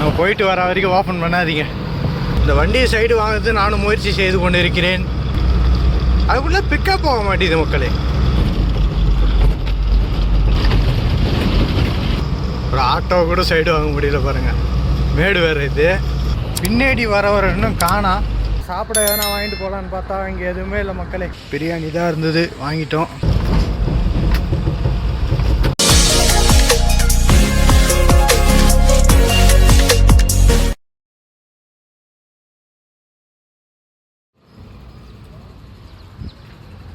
நம்ம போயிட்டு வர வரைக்கும் ஓப்பன் பண்ணாதீங்க. இந்த வண்டியை சைடு வாங்கிறது நானும் முயற்சி செய்து கொண்டு இருக்கிறேன் அதுக்குள்ளே பிக்கப் போக மாட்டேங்குது மக்களே. ஒரு ஆட்டோ கூட சைடு வாங்க முடியல பாருங்கள் மேடு வேறு இது. பின்னாடி வரவர் இன்னும் காணா. சாப்பிட எதனா வாங்கிட்டு போகலான்னு பார்த்தா இங்கே எதுவுமே இல்லை மக்களே. பிரியாணி தான் இருந்தது. வாங்கிட்டோம்.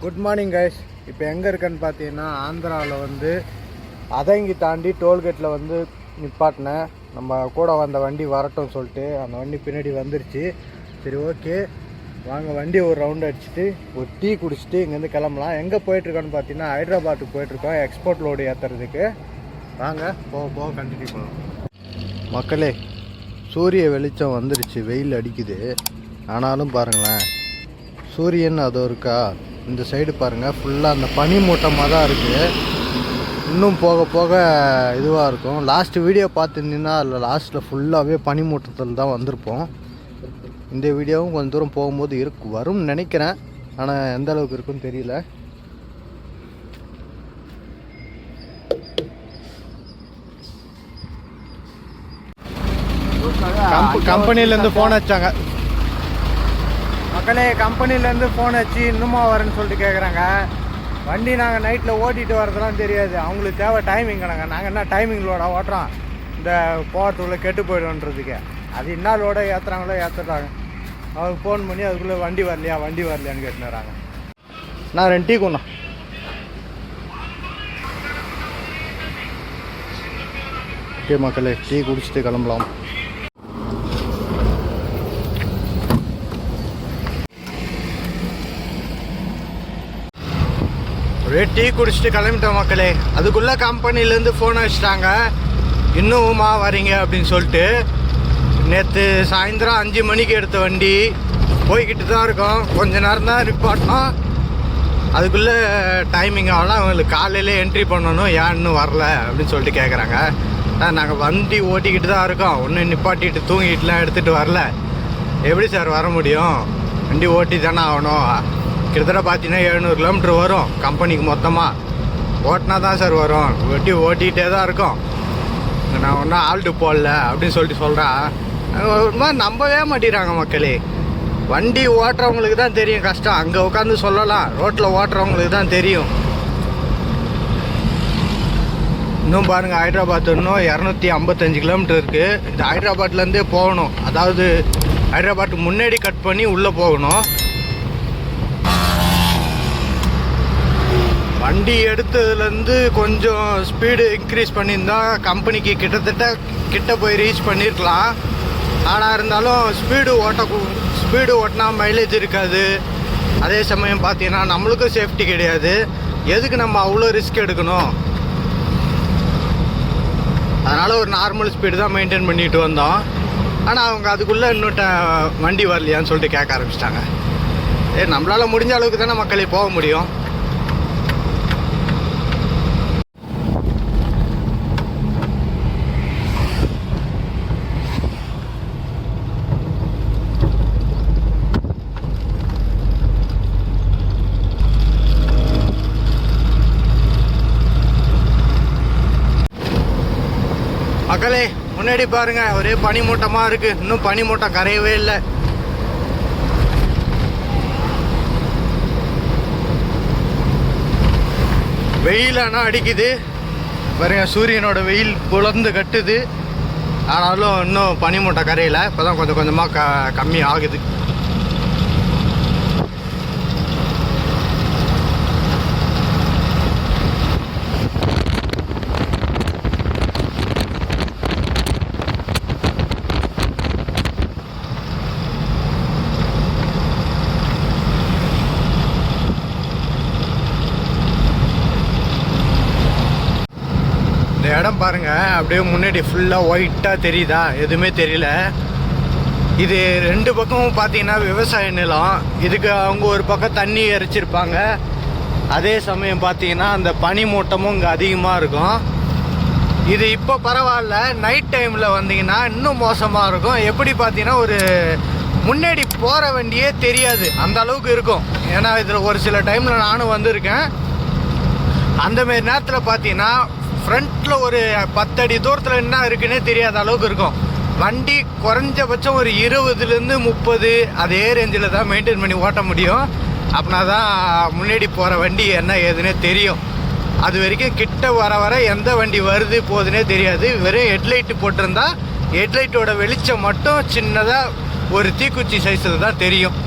குட் மார்னிங் கைஸ் இப்போ எங்கே இருக்கேன்னு பார்த்தீங்கன்னா ஆந்திராவில் வந்து அதங்கி தாண்டி டோல்கேட்டில் வந்து நிப்பாட்டினேன். நம்ம கூட வந்த வண்டி வரட்டும் சொல்லிட்டு அந்த வண்டி பின்னாடி வந்துருச்சு. சரி ஓகே. வாங்க வண்டி ஒரு ரவுண்ட் அடிச்சுட்டு ஒரு டீ குடிச்சிட்டு இங்கேருந்து கிளம்பலாம். எங்கே போயிட்டுருக்கோன்னு பார்த்தீங்கன்னா ஹைதராபாத்துக்கு போயிட்டுருக்கோம். எக்ஸ்போர்ட் லோடு ஏற்றுறதுக்கு வாங்க போக போக கண்டினியூ பண்ணலாம் மக்களே சூரிய வெளிச்சம் வந்துருச்சு. வெயில் அடிக்குது. ஆனாலும் பாருங்களேன். சூரியன் அதோ இருக்கா? இந்த சைடு பாருங்கள் ஃபுல்லாக அந்த பனி மூட்டமாக தான் இருக்குது இன்னும் போக போக இதுவாக இருக்கும். லாஸ்ட் வீடியோ பார்த்துருந்தீங்கன்னா அதில் லாஸ்ட்டில் ஃபுல்லாகவே பனிமூட்டத்தில் தான் வந்திருப்போம். இந்த வீடியோவும் கொஞ்சம் தூரம் போகும்போது இருக்கு வரும்னு நினைக்கிறேன். ஆனால் எந்த அளவுக்கு இருக்குன்னு தெரியல. கம்பெனிலேருந்து ஃபோன் வச்சாங்க மக்களே கம்பெனிலேருந்து ஃபோன் வச்சு இன்னுமா வரேன்னு சொல்லிட்டு கேட்குறாங்க வண்டி நாங்கள் நைட்டில் ஓட்டிகிட்டு வரதெல்லாம் தெரியாது. அவங்களுக்கு தேவை டைமிங் கணங்க நாங்கள் என்ன டைமிங்களோட ஓட்டுறோம்? இந்த போகிறதுக்குள்ளே கெட்டு போயிடுன்றதுக்கு அது என்ன லோட ஏற்றுறாங்களோ ஏற்றுறாங்க அவங்க ஃபோன் பண்ணி அதுக்குள்ளே வண்டி வரலையா வண்டி வரலையான்னு கேட்டுனுறாங்க நான் ரெண்டு டீ கொண்டோம் ஓகே மக்களே டீ குடிச்சிட்டு கிளம்பலாம். ஒரே டீ குடிச்சிட்டு கிளம்பிட்டோம் மக்களே. அதுக்குள்ளே கம்பெனிலேருந்து ஃபோன் அடிச்சிட்டாங்க. இன்னும்மா வரீங்க அப்படின்னு சொல்லிட்டு. நேற்று சாயந்தரம் அஞ்சு மணிக்கு எடுத்த வண்டி. போய்கிட்டு தான் இருக்கோம். கொஞ்ச நேரம் தான் நிப்பாட்டோம் அதுக்குள்ளே டைமிங் ஆகலாம் அவங்களுக்கு காலையிலே என்ட்ரி பண்ணணும். ஏன் இன்னும் வரல அப்படின்னு சொல்லிட்டு கேட்குறாங்க நாங்கள் வண்டி ஓட்டிக்கிட்டு தான் இருக்கோம். ஒன்றும் நிப்பாட்டிட்டு தூங்கிட்டுலாம் எடுத்துகிட்டு வரல. எப்படி சார் வர முடியும்? வண்டி ஓட்டி தானே ஆகணும். கிட்டத்தட்ட பார்த்தீங்கன்னா எழுநூறு கிலோமீட்டர் வரும் கம்பெனிக்கு மொத்தமாக ஓட்டினா தான் சார் வரும். வெட்டி ஓட்டிகிட்டே தான் இருக்கும். நான் ஒன்றும் ஆல்ட்டு போடல அப்படின்னு சொல்லிட்டு சொல்கிறேன் ஒரு மாதிரி நம்பவே மாட்டேறாங்க மக்களே. வண்டி ஓட்டுறவங்களுக்கு தான் தெரியும் கஷ்டம். அங்கே உட்காந்து சொல்லலாம். ரோட்டில் ஓட்டுறவங்களுக்கு தான் தெரியும். இன்னும் பாருங்கள் ஹைதராபாத் இன்னும் இரநூத்தி ஐம்பத்தஞ்சு கிலோமீட்டர் இருக்குது இந்த ஹைதராபாத்லேருந்தே போகணும். அதாவது ஹைதராபாத்துக்கு முன்னாடி கட் பண்ணி உள்ளே போகணும். வண்டி எடுத்ததுலேருந்து கொஞ்சம் ஸ்பீடு இன்க்ரீஸ் பண்ணியிருந்தா கம்பெனிக்கு கிட்டத்தட்ட கிட்ட போய் ரீச் பண்ணியிருக்கலாம். ஆனால் இருந்தாலும் ஸ்பீடு ஓட்ட ஸ்பீடு ஓட்டினா மைலேஜ் இருக்காது. அதே சமயம் பார்த்தீங்கன்னா நம்மளுக்கும் சேஃப்டி கிடையாது. எதுக்கு நம்ம அவ்வளோ ரிஸ்க் எடுக்கணும்? அதனால் ஒரு நார்மல் ஸ்பீடு தான் மெயின்டைன் பண்ணிட்டு வந்தோம். ஆனால் அவங்க அதுக்குள்ளே இன்னும் வண்டி வரலையான்னு சொல்லிட்டு கேட்க ஆரம்பிச்சிட்டாங்க. ஏ நம்மளால் முடிஞ்ச அளவுக்கு தானே மக்களே போக முடியும் மக்களே பின்னாடி பாருங்க ஒரே பனிமூட்டமா இருக்கு. இன்னும் பனிமூட்டம் கரையவே இல்லை. வெயில் ஆனால் அடிக்குது. பாருங்க சூரியனோட வெயில் புலந்து கட்டுது. ஆனாலும் இன்னும் பனிமூட்டம் கரையல. இப்போதான் கொஞ்சம் கொஞ்சமாக க கம்மி ஆகுது. இடம் பாருங்க. அப்படியே முன்னாடி ஃபுல்லாக ஒயிட்டாக தெரியுதா? எதுவுமே தெரியல. இது ரெண்டு பக்கமும் பார்த்தீங்கன்னா விவசாய நிலம். இதுக்கு அவங்க ஒரு பக்கம் தண்ணி இறைச்சிருப்பாங்க அதே சமயம் பார்த்தீங்கன்னா அந்த பனி மூட்டமும் இங்கே அதிகமாக இருக்கும். இது இப்போ பரவாயில்ல. நைட் டைமில் வந்தீங்கன்னா இன்னும் மோசமாக இருக்கும். எப்படி பார்த்தீங்கன்னா ஒரு முன்னாடி போகிற வண்டியே தெரியாது. அந்த அளவுக்கு இருக்கும். ஏன்னா இதில் ஒரு சில டைமில் நானும் வந்திருக்கேன். அந்தமாரி நேரத்தில் பார்த்தீங்கன்னா ஃப்ரண்ட்டில் ஒரு பத்தடி தூரத்தில் என்ன இருக்குன்னே தெரியாத அளவுக்கு இருக்கும். வண்டி குறைஞ்சபட்சம் ஒரு இருபதுலேருந்து முப்பது அதே ரேஞ்சில் தான் மெயின்டைன் பண்ணி ஓட்ட முடியும். அப்படின்னா தான் முன்னாடி போகிற வண்டி என்ன ஏதுன்னே தெரியும். அது வரைக்கும் கிட்ட வர வர எந்த வண்டி வருது போகுதுன்னே தெரியாது. வெறும் ஹெட்லைட்டு போட்டிருந்தா ஹெட்லைட்டோட வெளிச்சம் மட்டும் சின்னதாக ஒரு தீக்குச்சி சைஸில் தான் தெரியும்.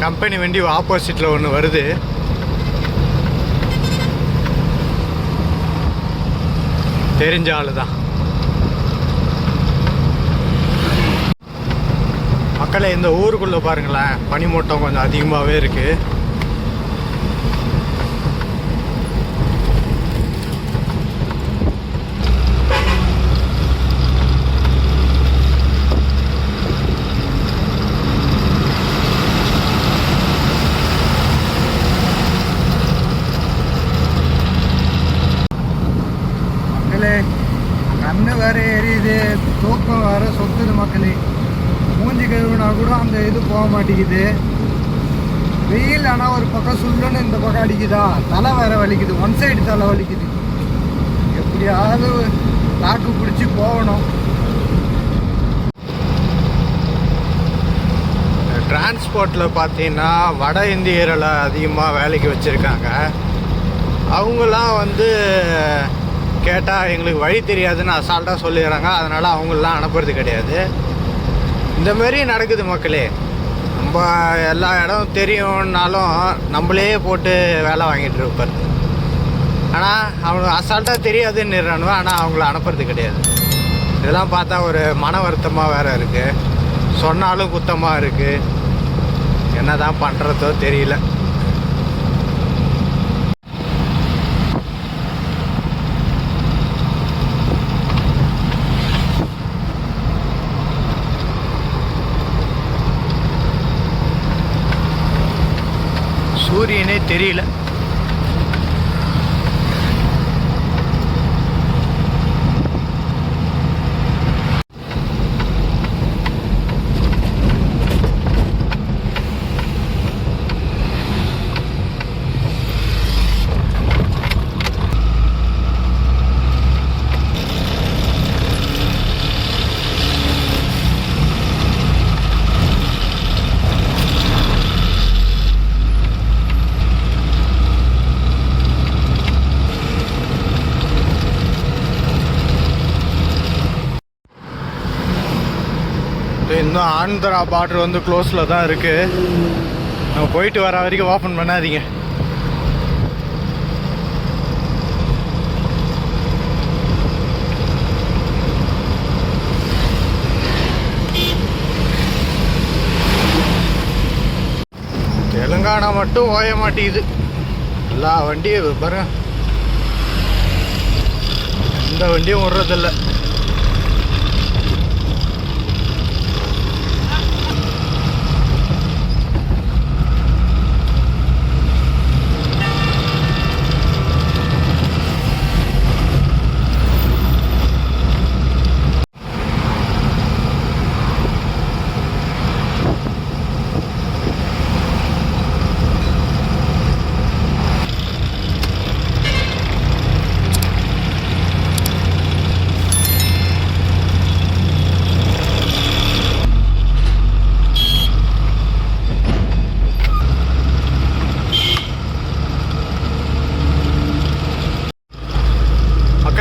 கம்பெனி வண்டி ஆப்போசிட்டில் ஒன்று வருது. தெரிஞ்ச ஆளு தான் மக்களே இந்த ஊருக்குள்ளே பாருங்களேன் பனிமூட்டம் கொஞ்சம் அதிகமாகவே இருக்குது மக்களே கண்ணு வேற எரியுது தூக்கம் வேற சொத்துது மக்களே மூஞ்சி கழுவுனா கூட அந்த இது போக மாட்டேங்குது வெயில் ஆனால் ஒரு பக்கம் சுள்ளுன்னு இந்த பக்கம் அடிக்குதா தலை வேற வலிக்குது. ஒன் சைடு தலை வலிக்குது. எப்படியாவது லாக்கு பிடிச்சி போகணும். டிரான்ஸ்போர்ட்டில் பார்த்தீங்கன்னா வட இந்தியர்களை அதிகமாக வேலைக்கு வச்சுருக்காங்க. அவங்களாம் வந்து கேட்டால் எங்களுக்கு வழி தெரியாதுன்னு அசால்ட்டாக சொல்லிடுறாங்க. அதனால் அவங்களாம் அனுப்புறது கிடையாது. இந்தமாரி நடக்குது மக்களே. இப்போ எல்லா இடம் தெரியும்னாலும் நம்மளே போட்டு வேலை வாங்கிட்டு இருப்பார். ஆனால் அவனுக்கு அசால்ட்டாக தெரியாதுன்னுறானுவ ஆனால் அவங்கள அனுப்புறது கிடையாது. இதெல்லாம் பார்த்தா ஒரு மன வருத்தமாக வேறு இருக்குது சொன்னாலும் குத்தமாக இருக்குது என்ன தான் பண்ணுறதோ தெரியல. சூரியனே தெரியல இன்னும் ஆந்திரா பார்டர் வந்து க்ளோஸில் தான் இருக்குது நம்ம போயிட்டு வர வரைக்கும் ஓப்பன் பண்ணாதீங்க. தெலுங்கானா மட்டும் ஓய மாட்டேங்குது. எல்லா வண்டியும் பாருங்க. எந்த வண்டியும் விடுறதில்லை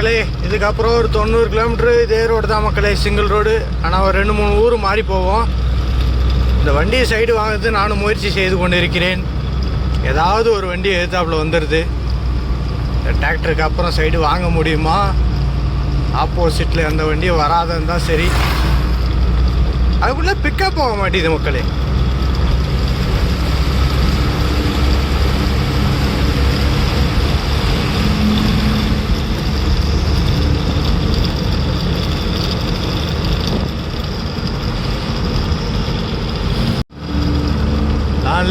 மக்களே இதுக்கப்புறம் ஒரு தொண்ணூறு கிலோமீட்ரு இதே ரோடு தான் மக்களே சிங்கிள் ரோடு ஆனால் ஒரு ரெண்டு மூணு ஊர் மாறி போவோம். இந்த வண்டியை சைடு வாங்கிறது நானும் முயற்சி செய்து கொண்டு இருக்கிறேன் ஏதாவது ஒரு வண்டி எதிர்த்தாப்புல வந்துடுது இந்த டிராக்டருக்கு அப்புறம் சைடு வாங்க முடியுமா? ஆப்போசிட்டில் அந்த வண்டியும் வராதுன்னு தான் சரி. அதுக்குள்ளே பிக்கப் போக மாட்டேங்குது மக்களே.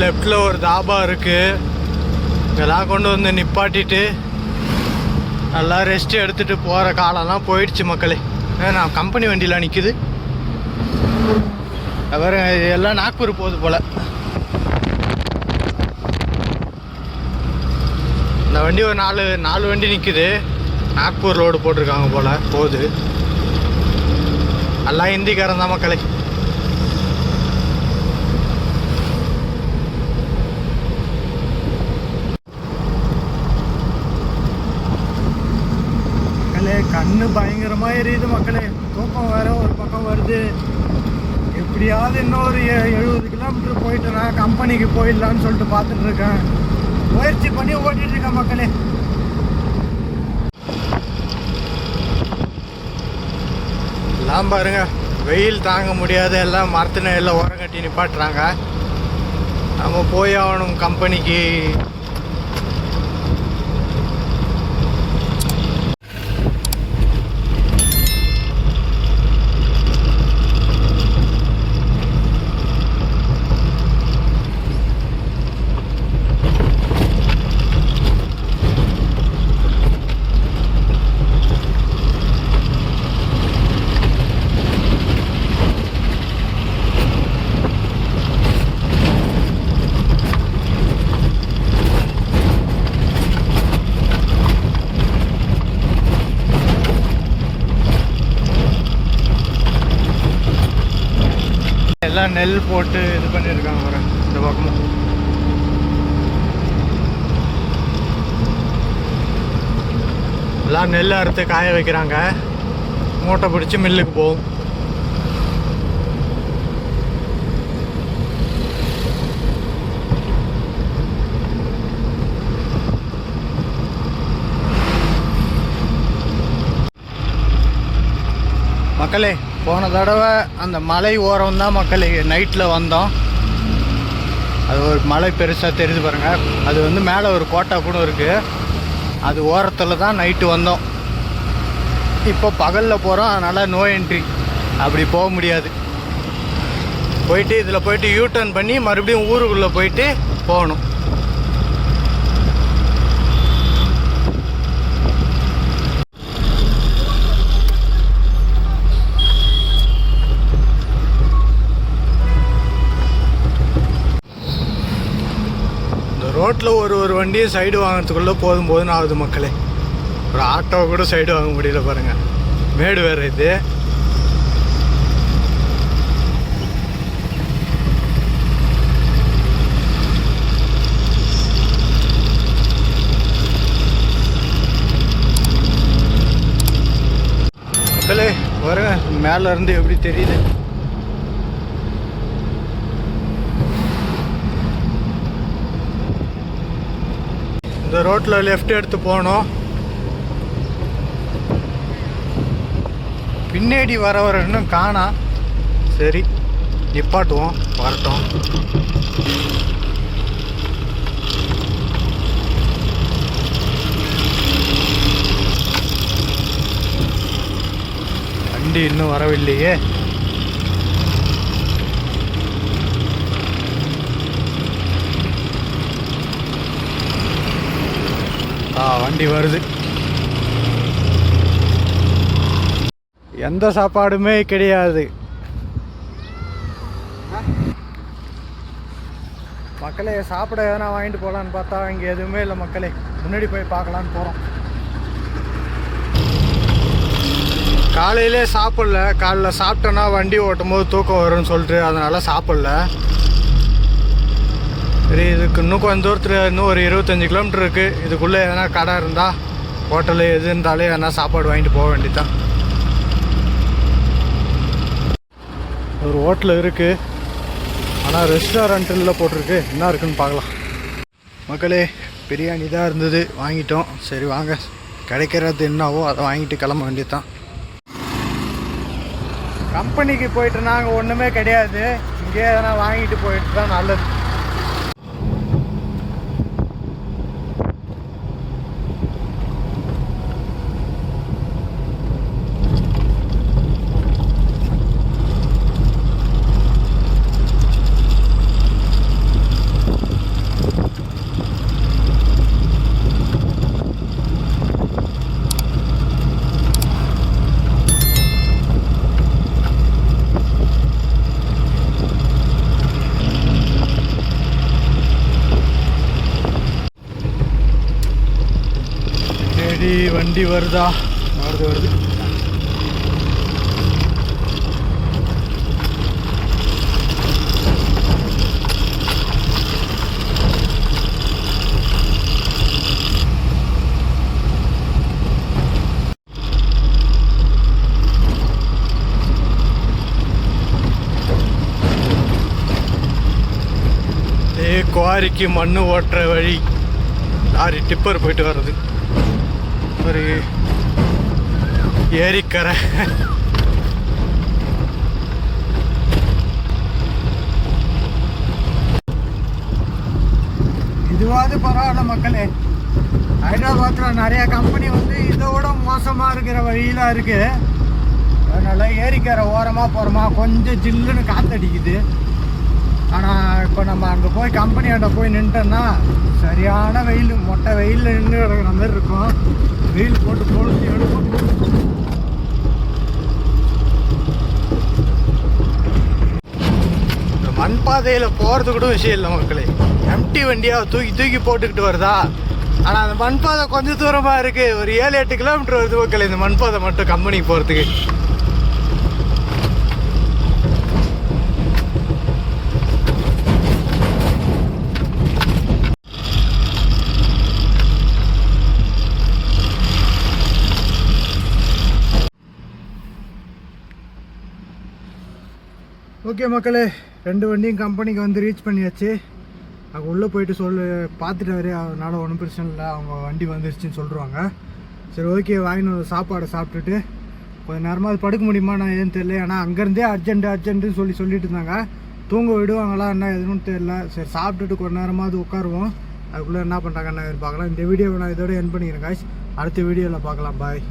லெஃப்டில் ஒரு தாபா இருக்குது இதெல்லாம் கொண்டு வந்து நிப்பாட்டிட்டு நல்லா ரெஸ்ட் எடுத்துகிட்டு போகிற காலம்லாம் போயிடுச்சு மக்களே. நான் கம்பெனி வண்டியில் நிற்குது அப்புறம் எல்லாம் நாக்பூர் போகுது போல். இந்த வண்டி ஒரு நாலு நாலு வண்டி நிற்குது நாக்பூர் ரோடு போட்டிருக்காங்க போல் போகுது. எல்லாம் ஹிந்திக்காரன் தான் மக்களே மக்களே கண்ணு பயங்கரமா எரியுது மக்களே. தூக்கம் வேற ஒரு பக்கம் வருது. எப்படியாவது இன்னொரு எ- எழுபது கிலோமீட்டர் போயிட்டு நான் கம்பெனிக்கு போயிடலான்னு சொல்லிட்டு பார்த்துட்டு இருக்கேன். முயற்சி பண்ணி ஓட்டிட்டு இருக்கேன் மக்களே. எல்லாம் பாருங்க வெயில் தாங்க முடியாது. எல்லாம் மரத்து எல்லாம் உரம் கட்டி நிப்பாட்டுறாங்க. நம்ம போய் ஆகணும் கம்பெனிக்கு. எல்லாம் நெல் போட்டு இது பண்ணியிருக்காங்க பாருங்க இந்த பக்கமும். எல்லாம் நெல் அறுத்து காய வைக்கிறாங்க. மூட்டை பிடிச்சி மில்லுக்கு போகும். மக்களே போன தடவை அந்த மலை ஓரம் தான் மக்கள் நைட்டில் வந்தோம். அது ஒரு மலை பெருசாக தெரிஞ்சு பாருங்கள் அது வந்து மேலே ஒரு கோட்டை கூட இருக்குது அது ஓரத்தில் தான் நைட்டு வந்தோம். இப்போ பகலில் போகிறோம் அதனால் நோ என்ட்ரி அப்படி போக முடியாது. போயிட்டு இதில் போயிட்டு யூ டர்ன் பண்ணி மறுபடியும் ஊருக்குள்ளே போயிட்டு போகணும் இந்த ரோட்டில் ஒரு ஒரு வண்டியும் சைடு வாங்குறதுக்குள்ளே போதும் போதுன்னு ஆகுது மக்களே. ஒரு ஆட்டோ கூட சைடு வாங்க முடியல பாருங்கள் மேடு வேறு இது. மக்களே வருங்க மேல இருந்து எப்படி தெரியுது? இந்த ரோட்டில் லெஃப்ட் எடுத்து போனோம் பின்னாடி வரவர் இன்னும் காணா. சரி நிப்பாட்டுவோம் வரட்டும். வண்டி இன்னும் வரவில்லையே. வண்டி வருது. எந்த சாப்பாடுமே கிடையாது. மக்களே சாப்பிட எதனா வாங்கிட்டு போகலான்னு பார்த்தா இங்கே எதுவுமே இல்லை மக்களே. முன்னாடி போய் பார்க்கலான்னு போகிறோம் காலையிலே சாப்பிடல. காலைல சாப்பிட்டோன்னா வண்டி ஓட்டும் போது தூக்கம் வரும்னு சொல்லிட்டு அதனால சாப்பிடல. சரி இதுக்கு இன்னும் கொஞ்சம் தூரத்தில் இன்னும் ஒரு இருபத்தஞ்சி கிலோமீட்டர் இருக்குது இதுக்குள்ளே எதனா கடை இருந்தால் ஹோட்டலு எது இருந்தாலே எதனா சாப்பாடு வாங்கிட்டு போக வேண்டியதான் ஒரு ஹோட்டல் இருக்குது ஆனால் ரெஸ்டாரண்ட்டில் போட்டிருக்கு. என்ன இருக்குன்னு பார்க்கலாம். மக்களே பிரியாணி தான் இருந்தது. வாங்கிட்டோம். சரி வாங்க. கிடைக்கிறது என்னவோ அதை வாங்கிட்டு கிளம்ப வேண்டியதுதான் கம்பெனிக்கு போயிட்டு நாங்கள் ஒன்றுமே கிடையாது. இங்கே எதனா வாங்கிட்டு போயிட்டு தான் நல்லது. வண்டி வண்டி வருதா? வருது வருது. குவாரிக்கு மண்ணு ஓட்டுற வழி. லாரி டிப்பர் போயிட்டு வர்றது. ஒரு ஏரிக்கரை. இதுவாது பரவாயில்ல மக்களே. ஹைதராபாத்தில் நிறைய கம்பெனி வந்து இதோட மோசமாக இருக்கிற வழியில இருக்கு. அதனால ஏரிக்கரை ஓரமாக போகிறோமா கொஞ்சம் ஜில்லுன்னு காத்தடிக்குது. ஆனால் இப்போ நம்ம அங்கே போய் கம்பெனியாண்ட போய் நின்ட்டோன்னா சரியான வெயில் மொட்டை வெயிலில் நின்று கிடக்கிற மாதிரி இருக்கும். வெயில் போட்டு பொழுது எடுக்கும் இந்த மண் பாதையில் போகிறது கூட விஷயம் இல்லை மக்களே. எம்டி வண்டியாக தூக்கி தூக்கி போட்டுக்கிட்டு வருதா? ஆனால் அந்த மண் பாதை கொஞ்சம் தூரமாக இருக்குது ஒரு ஏழு எட்டு கிலோமீட்டர் வருது மக்கள் இந்த மண் பாதை மட்டும் கம்பெனிக்கு போகிறதுக்கு ஓகே மக்களே ரெண்டு வண்டியும் கம்பெனிக்கு வந்து ரீச் பண்ணியாச்சு. அங்கே உள்ளே போயிட்டு சொல்லு பார்த்துட்டு அதனால் அதனால ஒன்றும் பிரச்சனை இல்லை அவங்க வண்டி வந்துருச்சுன்னு சொல்லிடுவாங்க சரி ஓகே வாங்கிட்டு சாப்பாடை சாப்பிட்டுட்டு கொஞ்சம் நேரமாக அது படுக்க முடியுமா நான் ஏதுன்னு தெரியல. ஏன்னா அங்கேருந்தே அர்ஜென்ட் அர்ஜென்ட்டுன்னு சொல்லி சொல்லிட்டு இருந்தாங்க. தூங்க விடுவாங்களா என்ன எதுன்னு தெரியல. சரி சாப்பிட்டுட்டு கொஞ்ச நேரமாவது உட்காருவோம். அதுக்குள்ளே என்ன பண்ணுறாங்க என்ன பார்க்கலாம் இந்த வீடியோவை நான் இதோட என் பண்ணிக்கிறேன் காய்ஸ் அடுத்த வீடியோவில் பார்க்கலாம். பாய்